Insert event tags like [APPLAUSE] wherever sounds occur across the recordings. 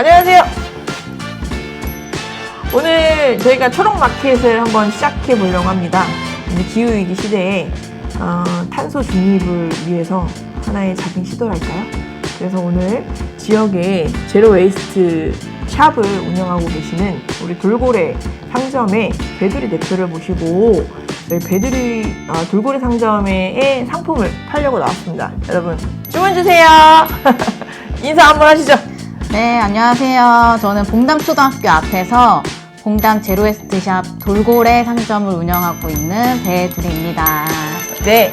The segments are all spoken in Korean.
안녕하세요. 오늘 저희가 초록 마켓을 한번 시작해 보려고 합니다. 기후위기 시대에 어, 탄소 중립을 위해서 하나의 작은 시도랄까요? 그래서 오늘 지역에 제로 웨이스트 샵을 운영하고 계시는 우리 돌고래 상점의 배두리 대표를 모시고 저희 배두리 아, 돌고래 상점의 상품을 팔려고 나왔습니다. 여러분 주문 주세요. [LAUGHS] 인사 한번 하시죠. 네, 안녕하세요. 저는 봉담초등학교 앞에서 봉담 제로웨스트샵 돌고래 상점을 운영하고 있는 배두리입니다. 네,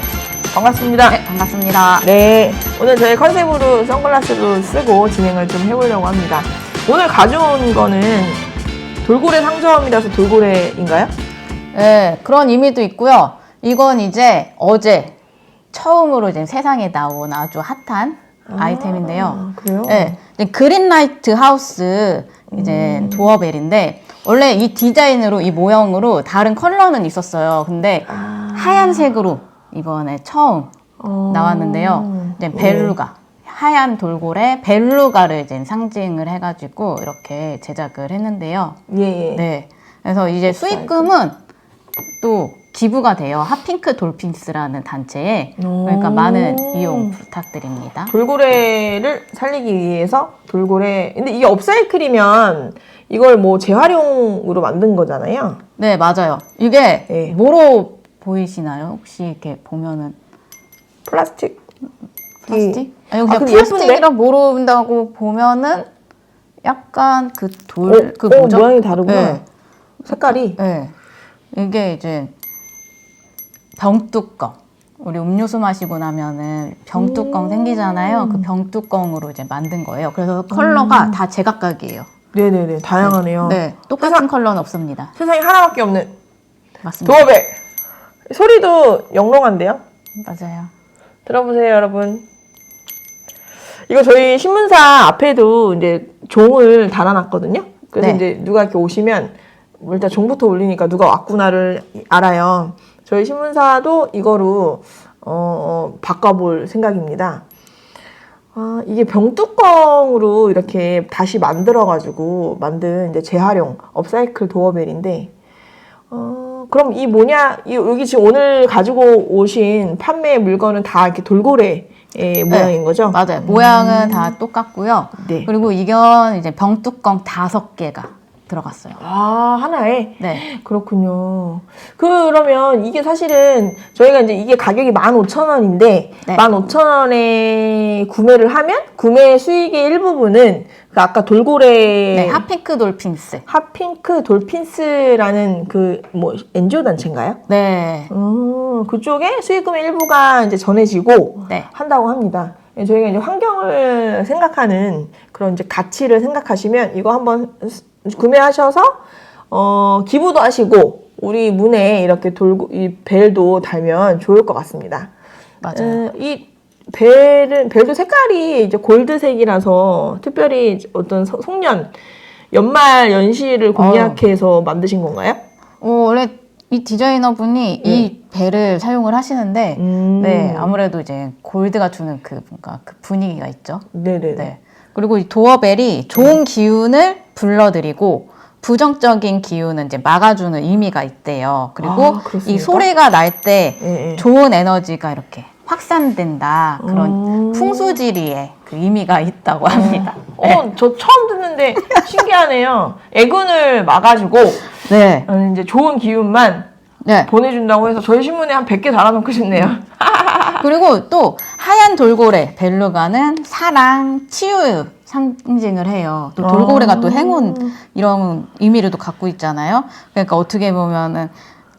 반갑습니다. 네, 반갑습니다. 네, 오늘 저희 컨셉으로 선글라스도 쓰고 진행을 좀 해보려고 합니다. 오늘 가져온 거는 돌고래 상점이라서 돌고래인가요? 네, 그런 의미도 있고요. 이건 이제 어제 처음으로 이제 세상에 나온 아주 핫한 아, 이템인데요 아, 그래요? 네, 이제 그린라이트 하우스 이제 음. 도어벨인데 원래 이 디자인으로 이 모형으로 다른 컬러는 있었어요. 근데 아. 하얀색으로 이번에 처음 어. 나왔는데요. 이제 네. 벨루가 하얀 돌고래 벨루가를 이제 상징을 해가지고 이렇게 제작을 했는데요. 예, 예. 네, 그래서 이제 옵사이클. 수익금은 또 기부가 돼요. 핫핑크 돌핀스라는 단체에 그러니까 오. 많은 이용 부탁드립니다. 돌고래를 살리기 위해서 돌고래. 근데 이게 업사이클이면 이걸 뭐 재활용으로 만든 거잖아요. 네, 맞아요. 이게 네. 뭐로 보이시나요? 혹시 이렇게 보면은 플라스틱. 플라스틱? 아니, 아, 그냥 근데 플라스틱이라 모른다고 보면은 약간 그 돌, 어, 그 어, 뭐죠? 모양이 다르구나. 네. 색깔이. 네. 이게 이제 병뚜껑. 우리 음료수 마시고 나면은 병뚜껑 음. 생기잖아요. 그 병뚜껑으로 이제 만든 거예요. 그래서 컬러가 다 제각각이에요. 네네네. 다양하네요. 네. 똑같은 컬러는 없습니다. 세상에 하나밖에 없는 맞습니다. 도어벨. 소리도 영롱한데요? 맞아요. 들어보세요, 여러분. 이거 저희 신문사 앞에도 이제 종을 달아놨거든요. 그래서 네. 이제 누가 이렇게 오시면 뭐 일단 종부터 올리니까 누가 왔구나를 알아요. 저희 신문사도 이거로 어, 어, 바꿔볼 생각입니다. 아, 이게 병뚜껑으로 이렇게 다시 만들어가지고 만든 이제 재활용 업사이클 도어벨인데, 어, 그럼 이 뭐냐, 이, 여기 지금 오늘 가지고 오신 판매 물건은 다 이렇게 돌고래 의 모양인 거죠? 맞아요. 모양은 다 똑같고요. 네. 그리고 이건 이제 병뚜껑 다섯 개가 들어갔어요. 아, 하나에? 네. 그렇군요. 그러면 이게 사실은 저희가 이제 이게 가격이 15,000원인데 네. 15,000원에 구매를 하면 구매 수익의 일부분은 그 아까 돌고래 네, 핫핑크 돌핀스. 핫핑크 돌핀스라는 그뭐 NGO 단체인가요? 네. 음, 그쪽에 수익금의 일부가 이제 전해지고 네. 한다고 합니다. 예, 저희가 이제 환경을 생각하는 그런 이제 가치를 생각하시면 이거 한번 스- 구매하셔서 어, 기부도 하시고 우리 문에 이렇게 돌고 이 벨도 달면 좋을 것 같습니다. 맞아요. 음, 이 벨은 벨도 색깔이 이제 골드색이라서 특별히 어떤 서- 송년 연말 연시를 공략해서 만드신 건가요? 어, 원래 이 디자이너 분이 이 벨을 사용을 하시는데, 음. 네, 아무래도 이제 골드가 주는 그 뭔가 그 분위기가 있죠. 네네네. 네. 그리고 이 도어벨이 좋은 기운을 불러들이고, 부정적인 기운은 이제 막아주는 의미가 있대요. 그리고 아? 이 소리가 날때 예, 예. 좋은 에너지가 이렇게 확산된다. 그런 음. 풍수지리의 그 의미가 있다고 합니다. 어, 저 처음 듣는데 신기하네요. 애군을 막아주고 네. 어, 이제 좋은 기운만 네. 보내준다고 해서 저희 신문에 한 100개 달아놓고 싶네요. 그리고 또 하얀 돌고래 벨루가는 사랑, 치유 상징을 해요. 또 돌고래가 또 행운 이런 의미를 또 갖고 있잖아요. 그러니까 어떻게 보면은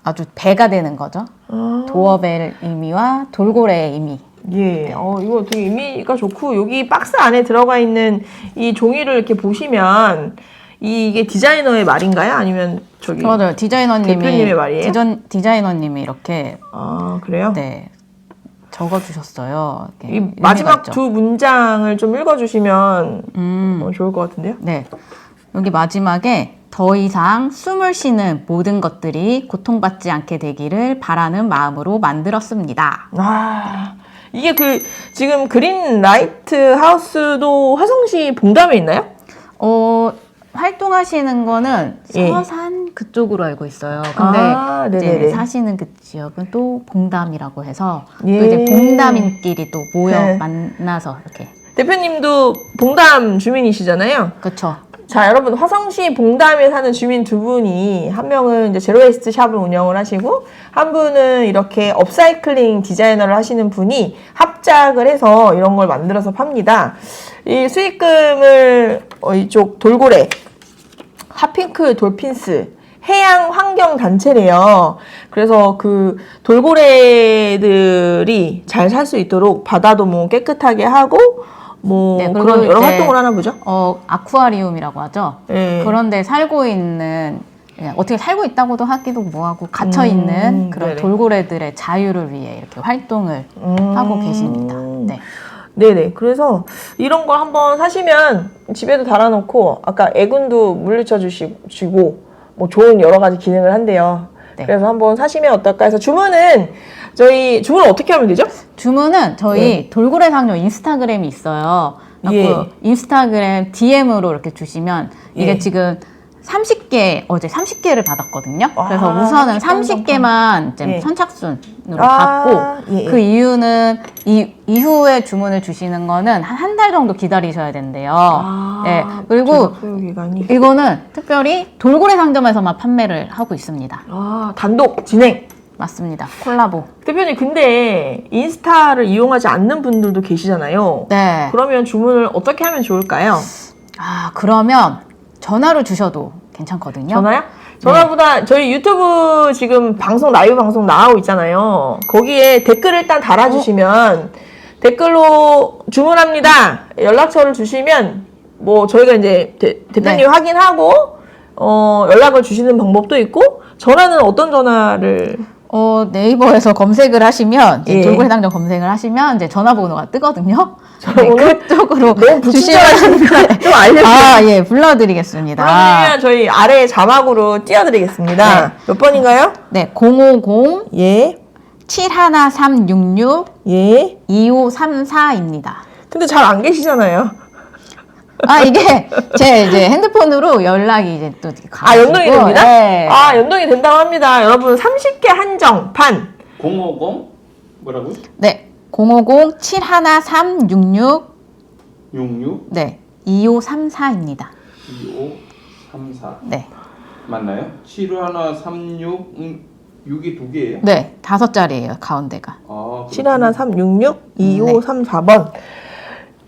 아주 배가 되는 거죠. 아, 도어벨 의미와 돌고래의 의미. 예, 어, 이거 되게 의미가 좋고 여기 박스 안에 들어가 있는 이 종이를 이렇게 보시면 이게 디자이너의 말인가요? 아니면 저기 맞아요. 디자이너님이 대표님의 말이에요? 디전, 디자이너님이 이렇게 아 그래요? 네 적어주셨어요. 이 마지막 있죠. 두 문장을 좀 읽어주시면 음. 어, 좋을 것 같은데요? 네. 여기 마지막에 더 이상 숨을 쉬는 모든 것들이 고통받지 않게 되기를 바라는 마음으로 만들었습니다. 아 이게 그 지금 그린 라이트 하우스도 화성시 봉담에 있나요? 어, 활동하시는 거는 예. 서산 그쪽으로 알고 있어요. 근데 아, 이제 네네네. 사시는 그 지역은 또 봉담이라고 해서 예. 또 이제 봉담인끼리 또 모여 네. 만나서 이렇게 대표님도 봉담 주민이시잖아요. 그렇죠. 자, 여러분 화성시 봉담에 사는 주민 두 분이 한 명은 이제 제로웨이스트 샵을 운영을 하시고 한 분은 이렇게 업사이클링 디자이너를 하시는 분이 합작을 해서 이런 걸 만들어서 팝니다. 이 수익금을 어, 이쪽 돌고래 핫핑크 돌핀스 해양 환경 단체래요. 그래서 그 돌고래들이 잘 살 수 있도록 바다도 뭐 깨끗하게 하고 뭐 네, 그런 여러 활동을 하나 보죠. 어, 아쿠아리움이라고 하죠. 예. 그런데 살고 있는 예, 어떻게 살고 있다고도 하기도 뭐하고 갇혀 있는 음, 그런 네네. 돌고래들의 자유를 위해 이렇게 활동을 음. 하고 계십니다. 네. 네네. 그래서 이런 거 한번 사시면 집에도 달아놓고 아까 애군도 물리쳐 주시고 뭐 좋은 여러 가지 기능을 한대요. 네. 그래서 한번 사시면 어떨까 해서 주문은 저희 주문 어떻게 하면 되죠? 주문은 저희 돌고래 상료 인스타그램이 있어요. 네. 예. 그 인스타그램 DM으로 이렇게 주시면 이게 예. 지금 30개 어제 30개를 받았거든요. 그래서 아, 우선은 30 30개만 이제 예. 선착순으로 아, 받고 예, 예. 그 이유는 이 이후에 주문을 주시는 거는 한 한 달 정도 기다리셔야 된대요. 아, 네. 그리고 기간이 이거는 특별히 돌고래 상점에서만 판매를 하고 있습니다. 아 단독 진행. 맞습니다. 콜라보. 대표님 근데 인스타를 이용하지 않는 분들도 계시잖아요. 네. 그러면 주문을 어떻게 하면 좋을까요? 아, 그러면 전화로 주셔도 괜찮거든요. 전화요? 전화보다 저희 유튜브 지금 방송 라이브 방송 나가고 있잖아요. 거기에 댓글을 일단 달아주시면 댓글로 주문합니다. 연락처를 주시면 뭐 저희가 이제 대, 표님 네. 확인하고 어, 연락을 주시는 방법도 있고 전화는 어떤 전화를 어, 네이버에서 검색을 하시면 이제 예. 돌고래 상점 검색을 하시면 이제 전화번호가 뜨거든요. 네, 그쪽으로 너무 [LAUGHS] 불친절하시니까 [LAUGHS] 좀 알려주세요. 아, 예, 불러드리겠습니다. 그러면 저희 아래 자막으로 띄워드리겠습니다. 네. 몇 번인가요? 네, 050 예, 71366 예. 2534입니다. 근데 잘 안 계시잖아요. 아, 이게 제 이제 핸드폰으로 연락이 이제 또 아, 연동이 됩니다? 네. 아, 연동이 된다고 합니다. 여러분, 30개 한정판. 050 뭐라고요? 네. 050 71366 66 네. 2534입니다. 2534 네. 맞나요? 7136 음, 6이 두 개예요? 네. 다섯 자리예요, 가운데가. 아, 7136 2534번.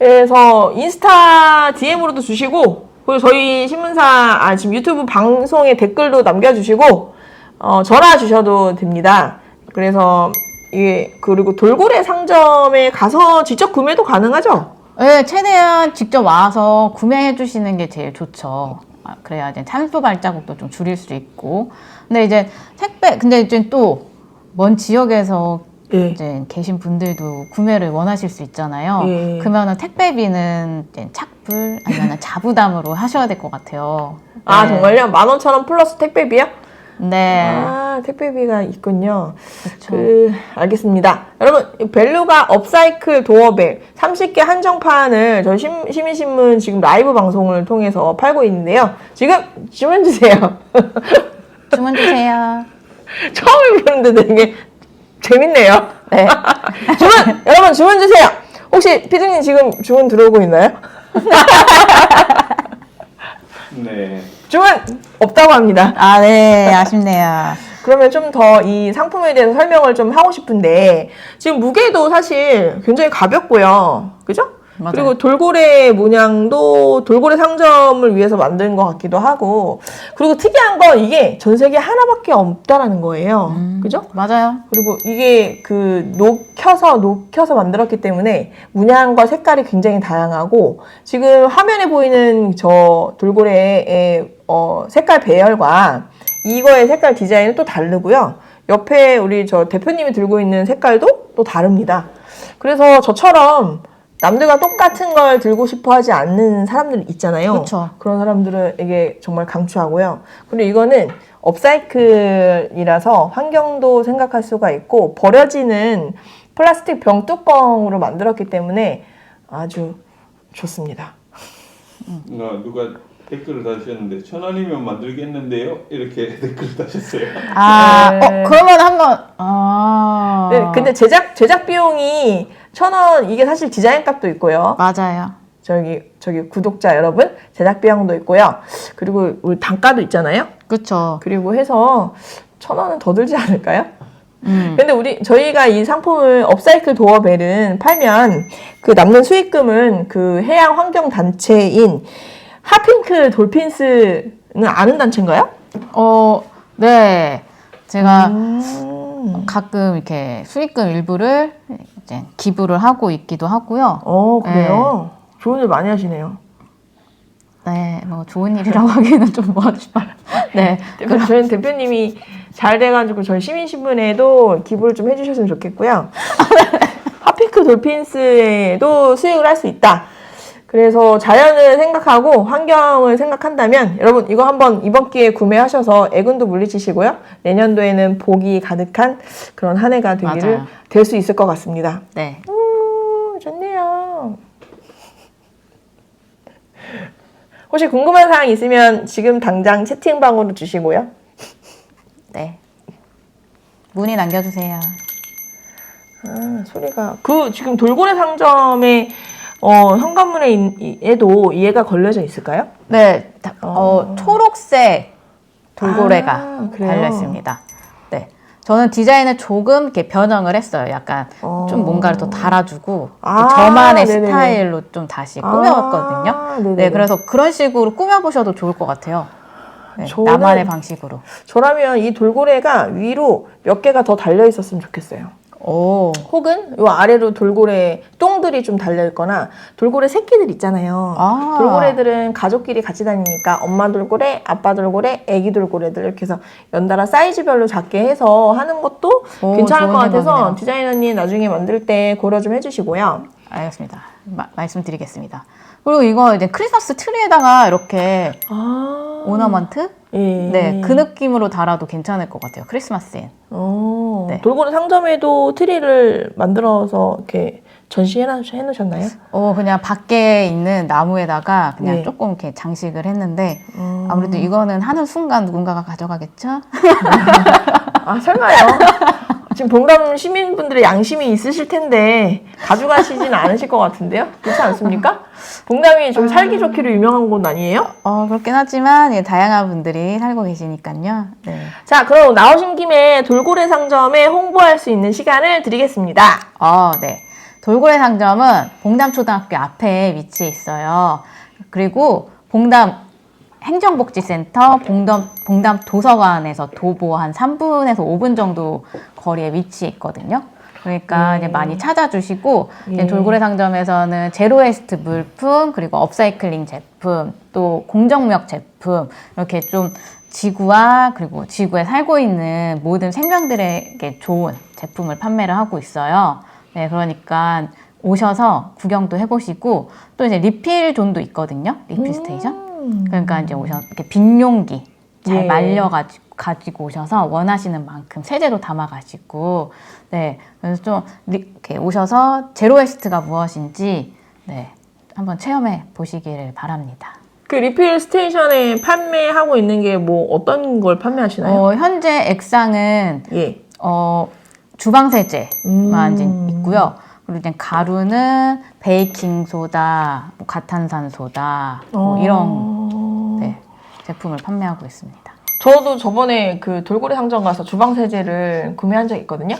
그래서 인스타 DM으로도 주시고, 그리고 저희 신문사, 아, 지금 유튜브 방송에 댓글도 남겨주시고, 어, 전화 주셔도 됩니다. 그래서, 이게, 그리고 돌고래 상점에 가서 직접 구매도 가능하죠? 네, 최대한 직접 와서 구매해 주시는 게 제일 좋죠. 아, 그래야 이제 탄소 발자국도 좀 줄일 수 있고. 근데 이제 택배, 근데 이제 또 먼 지역에서 예. 이제 계신 분들도 구매를 원하실 수 있잖아요. 예. 그러면은 택배비는 이제 착불 아니면 [LAUGHS] 자부담으로 하셔야 될 것 같아요. 아, 네. 정말요? 만 원처럼 플러스 택배비요? 네. 아, 택배비가 있군요. 그렇죠. 그, 알겠습니다. 여러분, 이 벨루가 업사이클 도어벨 30개 한정판을 저희 심- 시민신문 지금 라이브 방송을 통해서 팔고 있는데요. 지금 주문 주세요. [LAUGHS] 주문 주세요. 처음 보는데 되게 재밌네요. 네. [LAUGHS] 주문! 여러분, 주문 주세요! 혹시 피디님 지금 주문 들어오고 있나요? [LAUGHS] 네. 주문! 없다고 합니다. 아, 네. 아쉽네요. 그러면 좀 더 이 상품에 대해서 설명을 좀 하고 싶은데 지금 무게도 사실 굉장히 가볍고요. 그죠? 맞아요. 그리고 돌고래 모양도 돌고래 상점을 위해서 만든 것 같기도 하고 그리고 특이한 건 이게 전 세계 하나밖에 없다라는 거예요. 그죠? 맞아요. 그리고 이게 그 녹혀서 녹혀서 만들었기 때문에 문양과 색깔이 굉장히 다양하고 지금 화면에 보이는 저 돌고래의 어, 색깔 배열과 이거의 색깔 디자인은 또 다르고요. 옆에 우리 저 대표님이 들고 있는 색깔도 또 다릅니다. 그래서 저처럼 남들과 똑같은 걸 들고 싶어 하지 않는 사람들 있잖아요. 그쵸. 그런 사람들에게 정말 강추하고요. 그리고 이거는 업사이클이라서 환경도 생각할 수가 있고 버려지는 플라스틱 병 뚜껑으로 만들었기 때문에 아주 좋습니다. 어, 누가 댓글을 다셨는데 천 원이면 만들겠는데요 이렇게 [LAUGHS] 댓글을 다셨어요. 아, 네. 어, 그러면 한번 아. 네, 근데 제작 제작 비용이 천 원 이게 사실 디자인 값도 있고요. 맞아요. 저기 저기 구독자 여러분 제작 비용도 있고요. 그리고 우리 단가도 있잖아요. 그렇죠. 그리고 해서 천 원은 더 들지 않을까요? 음. 근데 우리 저희가 이 상품을 업사이클 도어벨은 팔면 그 남는 수익금은 그 해양 환경 단체인 하핑크 돌핀스는 아는 단체인가요? 어, 네. 제가 음. 가끔 이렇게 수익금 일부를 이제 기부를 하고 있기도 하고요. 어 그래요. 좋은 일 많이 하시네요. 네, 뭐 좋은 일이라고 [LAUGHS] 하기는 좀 뭐하지만, [LAUGHS] 네, 대표, 저희는 대표님이 잘 돼가지고 저희 시민신문에도 기부를 좀 해주셨으면 좋겠고요. [LAUGHS] 하핑크 돌핀스에도 수익을 할 수 있다. 그래서 자연을 생각하고 환경을 생각한다면 여러분 이거 한번 이번 기회에 구매하셔서 애군도 물리치시고요. 내년도에는 복이 가득한 그런 한 해가 되기를. 될 수 있을 것 같습니다. 네, 오, 좋네요. 혹시 궁금한 사항 있으면 지금 당장 채팅방으로 주시고요. 네. 문의 남겨주세요. 아, 소리가 그 지금 돌고래 상점에 어, 현관문에도 이해가 걸려져 있을까요? 네, 다- 어, 초록색 돌고래가 아, 그래요? 달려 있습니다. 네, 저는 디자인을 조금 이렇게 변형을 했어요. 약간 어. 좀 뭔가를 더 달아주고 아, 저만의 네네네. 스타일로 좀 다시. 아, 네네네. 네, 그래서 그런 식으로 꾸며보셔도 좋을 것 같아요. 네, 저는- 나만의 방식으로. 저라면 이 돌고래가 위로 몇 개가 더 달려 있었으면 좋겠어요. 오, 혹은 요 아래로 돌고래 똥들이 좀 달려 있거나 돌고래 새끼들 있잖아요. 아. 돌고래들은 가족끼리 같이 다니니까 엄마 돌고래, 아빠 돌고래, 애기 돌고래들 이렇게 해서 연달아 사이즈별로 작게 해서 하는 것도 오, 괜찮을 것 같아서. 디자이너님 나중에 만들 때 고려 좀 해주시고요. 알겠습니다. 마- 말씀드리겠습니다. 그리고 이거 이제 크리스마스 트리에다가 이렇게 아, 오너먼트? 예. 네, 그 느낌으로 달아도 괜찮을 것 같아요. 크리스마스엔. 어, 네. 돌고래 상점에도 트리를 만들어서 이렇게 전시해 놓으셨나요? 어, 그냥 밖에 있는 나무에다가 그냥 네. 조금 이렇게 장식을 했는데 음. 아무래도 이거는 하는 순간 누군가가 가져가겠죠? [LAUGHS] 아 설마요? 지금 봉담 시민분들의 양심이 있으실 텐데 가져가시진 [LAUGHS] 않으실 것 같은데요? 그렇지 않습니까? 봉담이 좀 살기 좋기로 유명한 곳 아니에요? 어, 그렇긴 하지만 예, 다양한 분들이 살고 계시니까요. 네. 자 그럼 나오신 김에 돌고래 상점에 홍보할 수 있는 시간을 드리겠습니다. 어, 네. 돌고래 상점은 봉담초등학교 앞에 위치해 있어요. 그리고 봉담 행정복지센터, 봉담, 봉담 도서관에서 도보 한 3분에서 5분 정도 거리에 위치해 있거든요. 그러니까 이제 많이 찾아주시고 이제 예. 돌고래 상점에서는 제로웨스트 물품 그리고 업사이클링 제품 또 공정무역 제품 이렇게 좀 지구와 그리고 지구에 살고 있는 모든 생명들에게 좋은 제품을 판매를 하고 있어요. 네, 그러니까 오셔서 구경도 해보시고 또 이제 리필 존도 있거든요. 리필 스테이션. 그러니까 이제 오셔 이렇게 빈 용기 잘 예. 말려 가지고 가지고 오셔서 원하시는 만큼 세제로 담아 가지고 네 그래서 좀 리- 이렇게 오셔서 제로 웨스트가 무엇인지 네 한번 체험해 보시기를 바랍니다. 그 리필 스테이션에 판매하고 있는 게 뭐 어떤 걸 판매하시나요? 어, 현재 액상은 예. 어, 주방 세제만 음. 있고요. 그리고 이제 가루는 베이킹 소다, 뭐 가탄산 소다 뭐 이런 어... 네, 제품을 판매하고 있습니다. 저도 저번에 그 돌고래 상점 가서 주방 세제를 구매한 적 있거든요.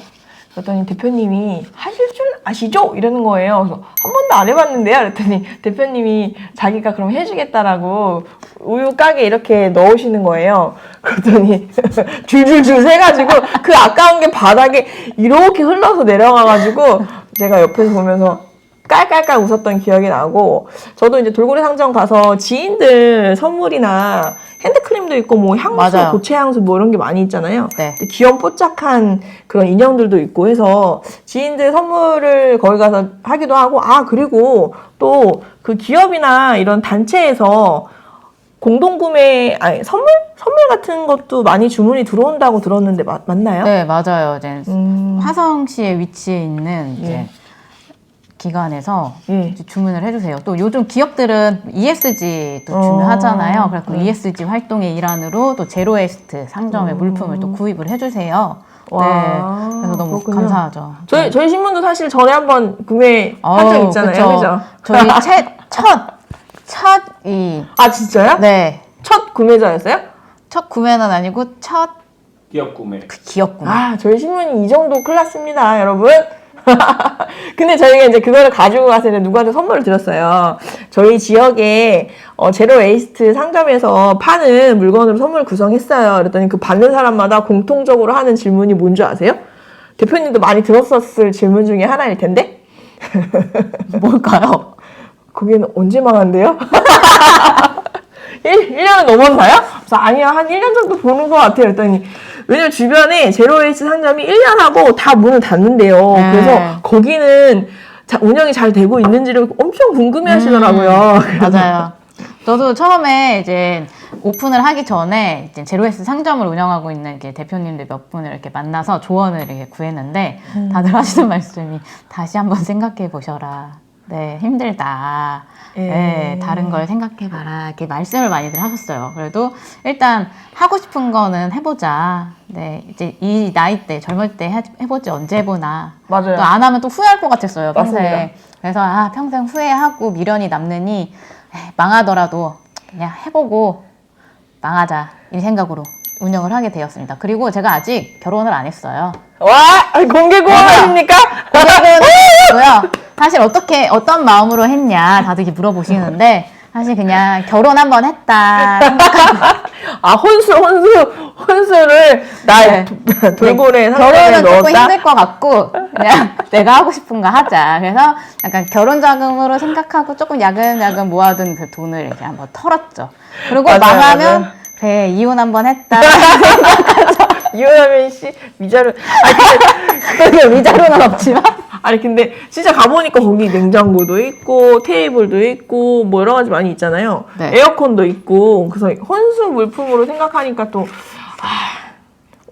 그랬더니 대표님이 하실 줄 아시죠? 이러는 거예요. 그래서 한 번도 안 해봤는데요. 그랬더니 대표님이 자기가 그럼 해주겠다라고 우유 가게 이렇게 넣으시는 거예요. 그랬더니 [LAUGHS] 줄줄줄 새가지고 그 아까운 게 바닥에 이렇게 흘러서 내려가가지고 제가 옆에서 보면서 깔깔깔 웃었던 기억이 나고 저도 이제 돌고래 상점 가서 지인들 선물이나 핸드크림도 있고 뭐 향수, 맞아요. 고체 향수 뭐 이런 게 많이 있잖아요. 네. 근데 귀염 뽀짝한 그런 인형들도 있고 해서 지인들 선물을 거기 가서 하기도 하고 아 그리고 또 그 기업이나 이런 단체에서 공동 구매 아니 선물 선물 같은 것도 많이 주문이 들어온다고 들었는데 마- 맞나요? 네, 맞아요. 이제 음, 화성 시에 위치해 있는 이제 예. 기관에서 예. 주문을 해주세요. 또 요즘 기업들은 ESG도 어, 중요하잖아요. 그래서 네. ESG 활동의 일환으로 또 제로웨스트 상점의 음. 물품을 또 구입을 해주세요. 와, 네. 그래서 너무 그렇군요. 감사하죠. 저희 저희 신문도 사실 전에 한번 구매한 적 어우, 있잖아요. 그쵸. 그죠? 저희 [LAUGHS] 채, 첫, 첫, 이, 아 진짜요? 네. 첫 구매자였어요? 첫 구매는 아니고 첫 기업 구매. 그 기업 구매. 아, 저희 신문이 이 정도 클났습니다, 여러분. [LAUGHS] 근데 저희가 이제 그거를 가지고 가서 이제 누구한테 선물을 드렸어요. 저희 지역에 어, 제로 웨이스트 상점에서 파는 물건으로 선물 구성했어요. 그랬더니 그 받는 사람마다 공통적으로 하는 질문이 뭔지 아세요? 대표님도 많이 들었었을 질문 중에 하나일 텐데? [LAUGHS] 뭘까요? 거기는 언제 망한대요? 1, [LAUGHS] 1년은 넘었나요? 그래서 아니야, 한 1년 정도 보는 것 같아요. 그랬더니, 왜냐면 주변에 제로웨이스 상점이 1년 하고 다 문을 닫는데요. 네. 그래서 거기는 자- 운영이 잘 되고 있는지를 엄청 궁금해 하시더라고요. 음, [LAUGHS] 맞아요. 저도 처음에 이제 오픈을 하기 전에 이제 제로에스 상점을 운영하고 있는 이제 대표님들 몇 분을 이렇게 만나서 조언을 이렇게 구했는데 다들 하시는 말씀이 다시 한번 생각해 보셔라. 네, 힘들다. 예. 네, 다른 걸 생각해 봐라. 이렇게 말씀을 많이들 하셨어요. 그래도 일단 하고 싶은 거는 해보자. 네, 이제 이 나이 때, 젊을 때 해- 해보지 언제 해보나. 맞아요. 또 안 하면 또 후회할 것 같았어요 평생. 맞습니다. 그래서 아 평생 후회하고 미련이 남느니 에이, 망하더라도 그냥 해보고 망하자 이 생각으로 운영을 하게 되었습니다. 그리고 제가 아직 결혼을 안 했어요. 와! 공개 구원하십니까? 고요 사실 어떻게 어떤 마음으로 했냐 다들 이렇게 물어보시는데 사실 그냥 결혼 한번 했다 생각하고 [LAUGHS] 아, 혼수, 혼수, 혼수를 나 네. 돌고래 상점에 결혼은 조금 넣었다? 힘들 것 같고 그냥 [LAUGHS] 내가 하고 싶은 거 하자. 그래서 약간 결혼 자금으로 생각하고 조금 야금야금 모아둔 그 돈을 이렇게 한번 털었죠. 그리고 맞아요, 망하면 맞아요. 그래 이혼 한번 했다. [LAUGHS] 이혼하 면 씨, 미자를. 아니, 근데 위자료는 없지만 아니 근데 진짜 가보니까 거기 냉장고도 있고 테이블도 있고 뭐 여러 가지 많이 있잖아요. 네. 에어컨도 있고 그래서 혼수 물품으로 생각하니까 또 아,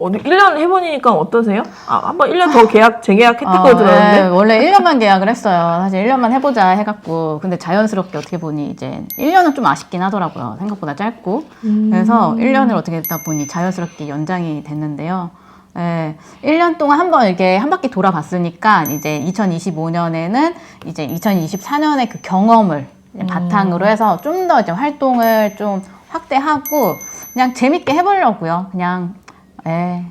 어디 1년 해보니까 어떠세요? 아, 한번 1년 더 계약 재계약했다고 어, 들었는데 네, 원래 1년만 계약을 했어요. 사실 1년만 해보자 해갖고 근데 자연스럽게 어떻게 보니 이제 1년은 좀 아쉽긴 하더라고요. 생각보다 짧고 그래서 1년을 어떻게 했다 보니 자연스럽게 연장이 됐는데요. 예, 1년 동안 한 번 이렇게 한 바퀴 돌아봤으니까 이제 2025년에는 이제 2024년의 그 경험을 이제 바탕으로 해서 좀 더 이제 활동을 좀 확대하고 그냥 재밌게 해보려고요. 그냥 예,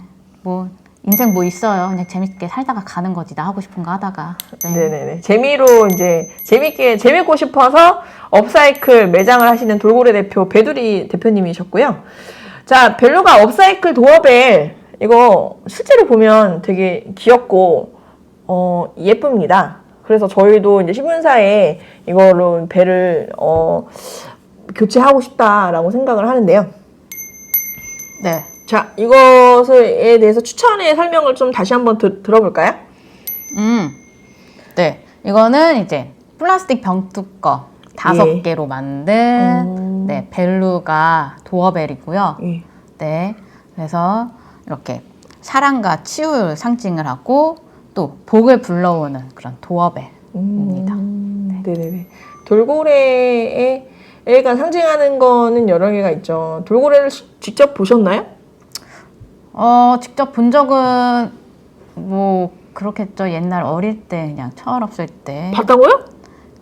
뭐 인생 뭐 있어요. 그냥 재밌게 살다가 가는 거지. 나 하고 싶은 거 하다가. 네. 네네네 재미로 이제 재밌게 재밌고 싶어서 업사이클 매장을 하시는 돌고래 대표 배두리 대표님이셨고요. 자 벨루가 업사이클 도어벨 이거 실제로 보면 되게 귀엽고 어 예쁩니다. 그래서 저희도 이제 신문사에 이거로 배를 어 교체하고 싶다라고 생각을 하는데요. 네. 자 이것에 대해서 추천의 설명을 좀 다시 한번 드- 들어볼까요? 음. 네. 이거는 이제 플라스틱 병뚜껑 다섯 예. 개로 만든 음. 네, 벨루가 도어벨이고요. 예. 네. 그래서 이렇게 사랑과 치유를 상징을 하고 또 복을 불러오는 그런 도어벨입니다. 음, 네 네네. 돌고래에 애가 상징하는 거는 여러 개가 있죠. 돌고래를 시- 직접 보셨나요? 어, 직접 본 적은 뭐 그렇겠죠. 옛날 어릴 때 그냥 철 없을 때 봤다고요?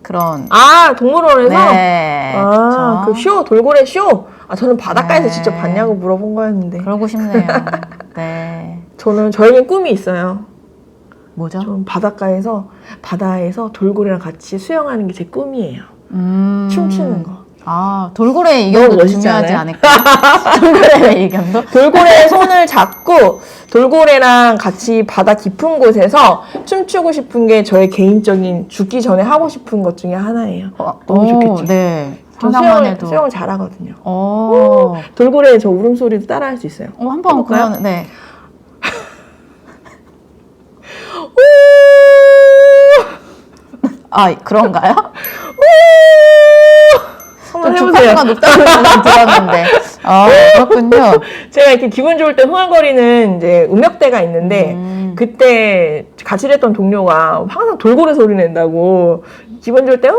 그런 아 동물원에서. 네. 아, 그쵸. 그 쇼, 돌고래 쇼. 아, 저는 바닷가에서 네. 직접 봤냐고 물어본 거였는데. 그러고 싶네요. [LAUGHS] 네. 저는 저에겐 꿈이 있어요. 뭐죠? 저는 바닷가에서 바다에서 돌고래랑 같이 수영하는 게 제 꿈이에요. 음. 춤추는 거. 아, 돌고래 너무 의견도 중요하지? 않을까? [LAUGHS] 돌고래 의견도? 돌고래의 손을 잡고 돌고래랑 같이 바다 깊은 곳에서 춤추고 싶은 게 저의 개인적인 죽기 전에 하고 싶은 것 중에 하나예요. 너무 오, 좋겠죠? 네. 저 상상만 해도. 수영을 잘하거든요. 어. 돌고래의 저 울음소리도 따라할 수 있어요. 어, 한번 해볼까요? 그러면, 네. [LAUGHS] 아, 그런가요? [LAUGHS] 한번 좀 해보세요. 주파수가 높다는 생각 들었는데. 아, 그렇군요. [LAUGHS] 제가 이렇게 기분 좋을 때 흥얼거리는 이제 음역대가 있는데 음. 그때 같이 일했던 동료가 항상 돌고래 소리 낸다고 기분 좋을 때 어,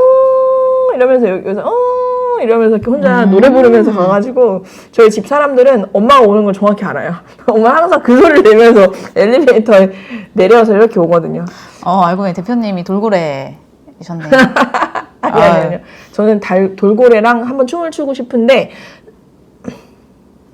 이러면서 여기서 어 이러면서 이렇게 혼자 노래 부르면서 가가지고 저희 집 사람들은 엄마가 오는 걸 정확히 알아요. [LAUGHS] 엄마 항상 그 소리를 내면서 엘리베이터에 내려서 이렇게 오거든요. 어, 알고 보니 대표님이 돌고래이셨네요. [LAUGHS] 아니 아니 아니요. 저는 달, 돌고래랑 한번 춤을 추고 싶은데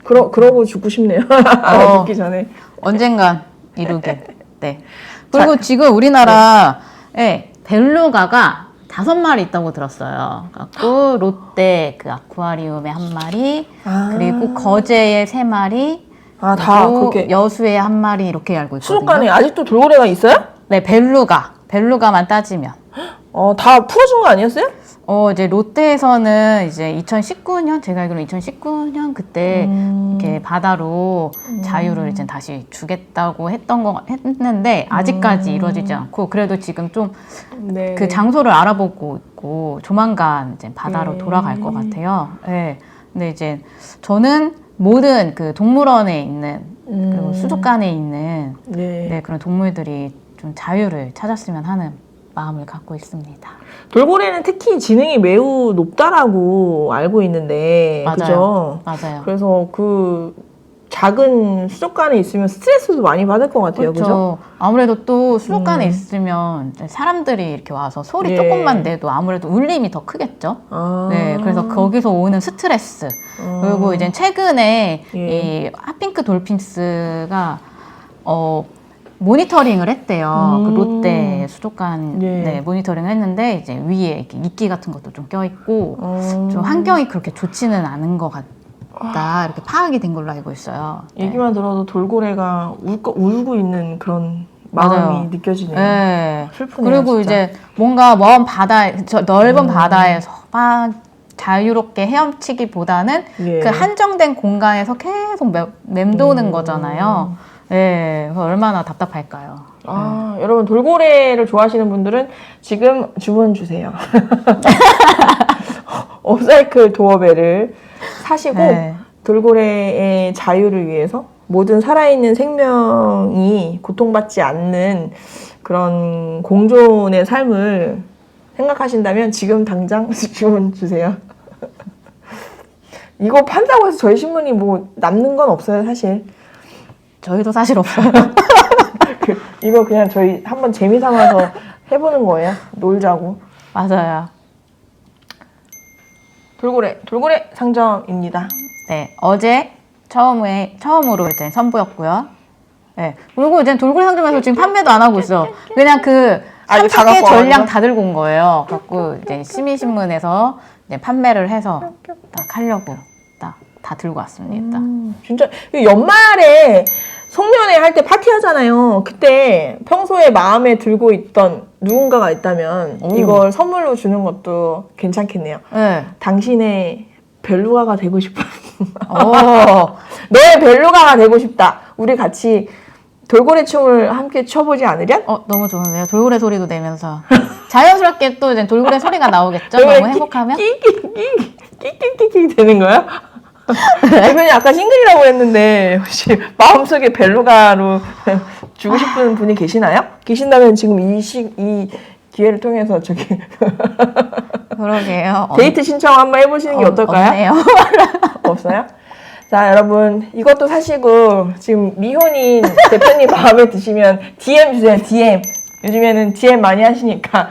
그러 그러고 죽고 싶네요. [LAUGHS] 어. 죽기 전에. 언젠간 이루길. 네. 그리고 지금 우리나라에 벨루가가 다섯 마리 있다고 들었어요. 갖고 롯데 그 아쿠아리움에 한 마리, 아. 그리고 거제에 세 마리, 아, 다 그렇게 여수에 한 마리 이렇게 알고 있거든요. 수족관에 아직도 돌고래가 있어요? 네, 벨루가. 벨루가만 따지면. 어, 다 풀어준 거 아니었어요? 어, 이제 롯데에서는 이제 2019년, 제가 알기로 2019년 그때 음. 이렇게 바다로 자유를 이제 다시 주겠다고 했던 거 했는데 아직까지 이루어지지 않고 그래도 지금 좀그 네. 장소를 알아보고 있고 조만간 이제 바다로 네. 돌아갈 것 같아요. 네. 근데 이제 저는 모든 그 동물원에 있는 그리고 음. 수족관에 있는 네. 네, 그런 동물들이 좀 자유를 찾았으면 하는 마음을 갖고 있습니다. 돌고래는 특히 지능이 매우 높다라고 알고 있는데, 맞아요. 그죠? 맞아요. 그래서 그 작은 수족관에 있으면 스트레스도 많이 받을 것 같아요, 그죠? 그렇죠. 아무래도 또 수족관에 음. 있으면 사람들이 이렇게 와서 소리 예. 조금만 내도 아무래도 울림이 더 크겠죠. 아. 네, 그래서 거기서 오는 스트레스 어. 그리고 이제 최근에 예. 이 핫핑크 돌핀스가 어 모니터링을 했대요. 음. 그 롯데 수족관 예. 네, 모니터링을 했는데 이제 위에 이렇게 이끼 같은 것도 좀 껴있고 어. 좀 환경이 그렇게 좋지는 않은 것 같다 이렇게 파악이 된 걸로 알고 있어요. 네. 얘기만 들어도 돌고래가 울거, 울고 있는 그런 마음이 맞아요. 느껴지네요. 네. 슬프네요. 그리고 진짜. 이제 뭔가 먼 바다, 저 넓은 음. 바다에서 막 자유롭게 헤엄치기보다는 예. 그 한정된 공간에서 계속 맴, 맴도는 음. 거잖아요. 네, 그래서 얼마나 답답할까요? 아, 여러분 돌고래를 좋아하시는 분들은 지금 주문 주세요. [LAUGHS] 업사이클 도어벨을 사시고 네. 돌고래의 자유를 위해서 모든 살아있는 생명이 고통받지 않는 그런 공존의 삶을 생각하신다면 지금 당장 [LAUGHS] 주문 주세요. 이거 판다고 해서 저희 신문이 뭐 남는 건 없어요, 사실. 저희도 사실 없어요. 그, [LAUGHS] 이거 그냥 저희 한번 재미 삼아서 해보는 거예요. 놀자고. 맞아요. 돌고래, 돌고래 상점입니다. 네, 어제 처음에, 처음으로 이제 선보였고요. 네, 그리고 이제 돌고래 상점에서 지금 판매도 안 하고 있어. 그냥 그 아, 이거 다 30개 갖고 전량? 다 들고 온 거예요. 갖고 이제 시민신문에서 이제 판매를 해서 딱 하려고 딱 다 들고 왔습니다. 음, 진짜 이 연말에 송년회 할 때 파티 하잖아요. 그때 평소에 마음에 들고 있던 누군가가 있다면 오. 이걸 선물로 주는 것도 괜찮겠네요. 네. 당신의 벨루가가 되고 싶어. 어, 너의 벨루가가 되고 싶다. 우리 같이 돌고래 춤을 함께 춰보지 않으련? 어, 너무 좋은데요. 돌고래 소리도 내면서 자연스럽게 또 이제 돌고래 소리가 나오겠죠. 너무 행복하면. 끼끼끼 끼끼끼끼 되는 거야? 대표님 아까 싱글이라고 했는데 혹시 마음속에 벨루가로 주고 싶은 분이 계시나요? 계신다면 지금 이 시, 이 기회를 통해서 저기 [LAUGHS] 그러게요. 어, 데이트 신청 한번 해보시는 게 어, 어떨까요? 없네요. [LAUGHS] 없어요? 자 여러분 이것도 사시고 지금 미혼인 대표님 [LAUGHS] 마음에 드시면 DM 주세요 DM 요즘에는 DM 많이 하시니까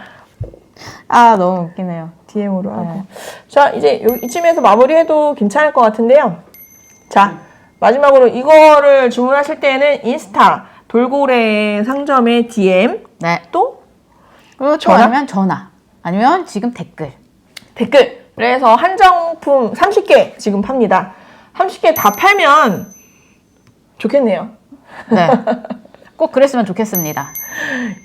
아, 너무 웃기네요. DM으로 하고. 네. 자, 이제 요, 이쯤에서 마무리해도 괜찮을 것 같은데요. 자, 마지막으로 이거를 주문하실 때는 인스타 돌고래 상점의 DM 네. 또 그리고 또 전화? 아니면 전화. 아니면 지금 댓글. 댓글. 그래서 한정품 30개 지금 팝니다. 30개 다 팔면 좋겠네요. 네. [LAUGHS] 꼭 그랬으면 좋겠습니다.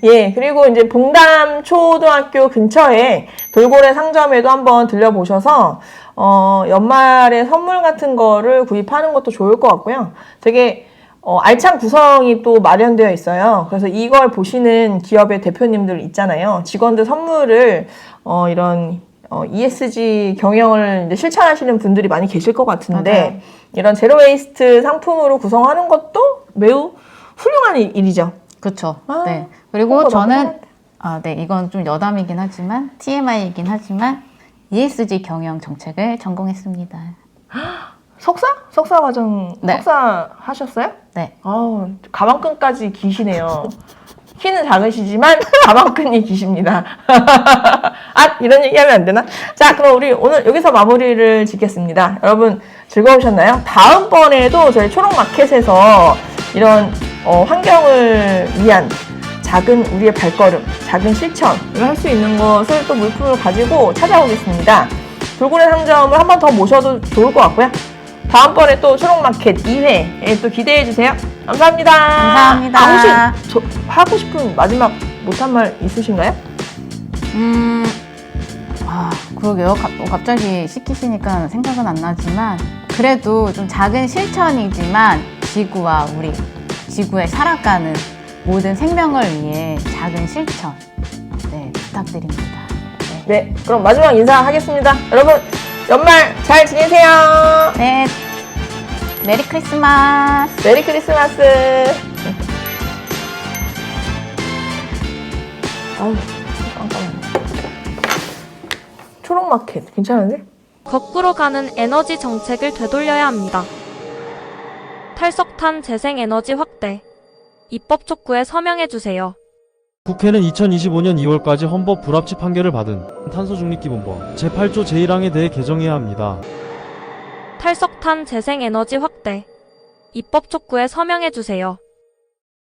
예, 그리고 이제 봉담 초등학교 근처에 돌고래 상점에도 한번 들려보셔서, 어, 연말에 선물 같은 거를 구입하는 것도 좋을 것 같고요. 되게, 어, 알찬 구성이 또 마련되어 있어요. 그래서 이걸 보시는 기업의 대표님들 있잖아요. 직원들 선물을, 어, 이런, 어, ESG 경영을 이제 실천하시는 분들이 많이 계실 것 같은데, 맞아요. 이런 제로웨이스트 상품으로 구성하는 것도 매우 훌륭한 일- 일이죠. 그쵸. 아, 네. 그리고 홍보 저는 아, 네. 이건 좀 여담이긴 하지만 TMI이긴 하지만 ESG 경영 정책을 전공했습니다. [GASPS] 석사? 석사 과정 네. 석사 하셨어요? 네. 아우 가방끈까지 기시네요. [LAUGHS] 키는 작으시지만 가방끈이 기십니다. [LAUGHS] 아 이런 얘기하면 안 되나? 자 그럼 우리 오늘 여기서 마무리를 짓겠습니다. 여러분 즐거우셨나요? 다음번에도 저희 초록마켓에서 이런 어, 환경을 위한 작은 우리의 발걸음, 작은 실천을 할 수 있는 것을 또 물품을 가지고 찾아오겠습니다. 돌고래 상점을 한 번 더 모셔도 좋을 것 같고요. 다음번에 또 초록마켓 2회에 또 기대해 주세요. 감사합니다. 감사합니다. 아, 혹시 저 하고 싶은 마지막 못한 말 있으신가요? 음, 아, 그러게요. 갑, 어, 갑자기 시키시니까 생각은 안 나지만, 그래도 좀 작은 실천이지만, 지구와 우리, 지구에 살아가는 모든 생명을 위해 작은 실천, 네, 부탁드립니다. 네. 네, 그럼 마지막 인사하겠습니다. 여러분, 연말 잘 지내세요. 네. 메리 크리스마스! 메리 크리스마스. 아우, 깜깜하네. 초록마켓, 괜찮은데? 거꾸로 가는 에너지 정책을 되돌려야 합니다. 탈석탄 재생에너지 확대. 입법 촉구에 서명해주세요. 국회는 2025년 2월까지 헌법 불합치 판결을 받은 탄소중립기본법 제8조 제1항에 대해 개정해야 합니다. 탈석탄 재생에너지 확대. 입법 촉구에 서명해주세요.